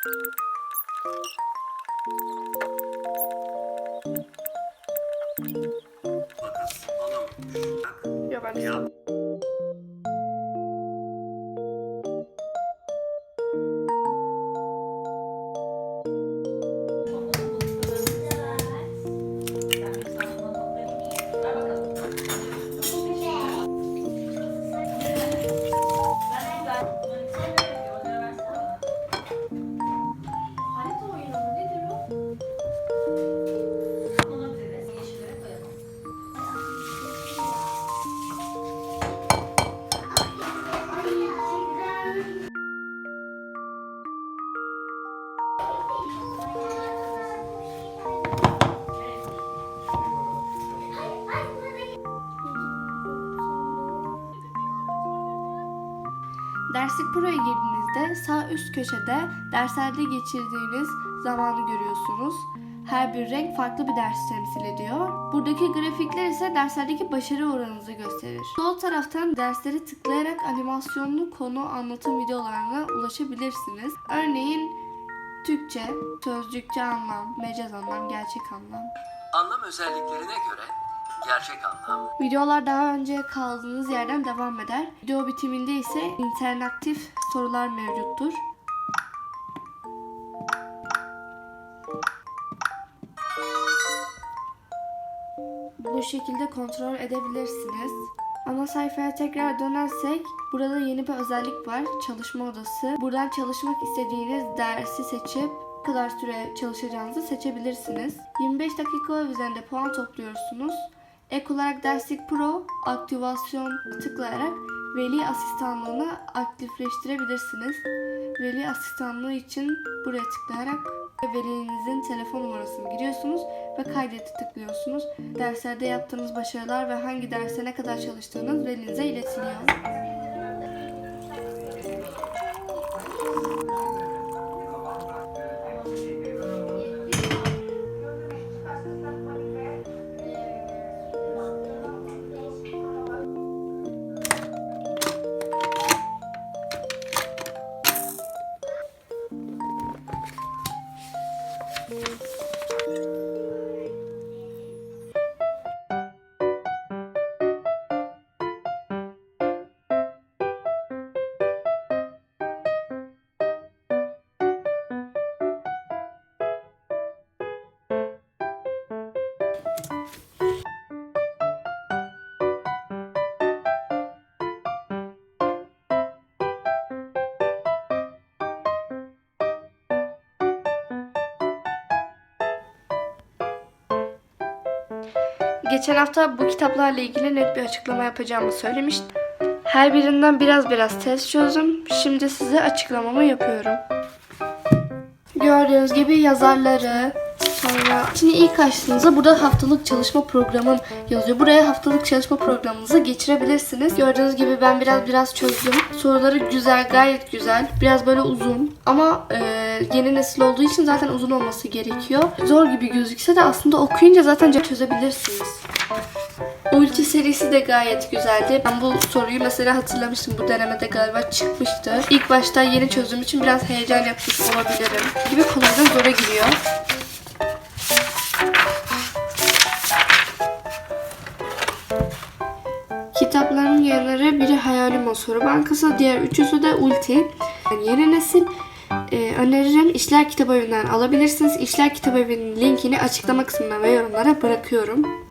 Makas. Bak, Ya ben yap. Derslik Pro'ya girdiğinizde sağ üst köşede derslerde geçirdiğiniz zamanı görüyorsunuz. Her bir renk farklı bir ders temsil ediyor. Buradaki grafikler ise derslerdeki başarı oranınızı gösterir. Sol taraftan dersleri tıklayarak animasyonlu konu anlatım videolarına ulaşabilirsiniz. Örneğin Türkçe, sözcükçe anlam, mecaz anlam, gerçek anlam. Anlam özelliklerine göre gerçek anlam, Videolar daha önce kaldığınız yerden devam eder. Video bitiminde ise interaktif sorular mevcuttur. Bu şekilde kontrol edebilirsiniz. Ana sayfaya tekrar dönersek burada yeni bir özellik var. Çalışma odası. Buradan çalışmak istediğiniz dersi seçip kadar süre çalışacağınızı seçebilirsiniz. 25 dakika üzerinde puan topluyorsunuz. Ek olarak Derslik Pro aktivasyon tıklayarak veli asistanlığını aktifleştirebilirsiniz. Veli asistanlığı için buraya tıklayarak velinizin telefon numarasını giriyorsunuz ve kaydete tıklıyorsunuz. Derslerde yaptığınız başarılar ve hangi derse ne kadar çalıştığınız velinize iletiliyor. Geçen hafta bu kitaplarla ilgili net bir açıklama yapacağımı söylemiştim. Her birinden biraz biraz test çözdüm. Şimdi size açıklamamı yapıyorum. Gördüğünüz gibi yazarları, sonra şimdi ilk açtığınızda burada haftalık çalışma programım yazıyor. Buraya haftalık çalışma programınızı geçirebilirsiniz. Gördüğünüz gibi ben biraz biraz çözdüm. Soruları güzel, gayet güzel. Biraz böyle uzun ama e, yeni nesil olduğu için zaten uzun olması gerekiyor. Zor gibi gözükse de aslında okuyunca zaten çözebilirsiniz. Ulti serisi de gayet güzeldi. Ben bu soruyu mesela hatırlamıştım. Bu denemede galiba çıkmıştı. İlk başta yeni çözdüğüm için biraz heyecan yapmış olabilirim. Gibi kolaydan zora giriyor. Yayınları biri Hayalim Soru Bankası, diğer üçüsü de Ulti. Yani yeni nesil e, öneririm İşler Kitap Evi'nden alabilirsiniz. İşler Kitap Evi'nin linkini açıklama kısmına ve yorumlara bırakıyorum.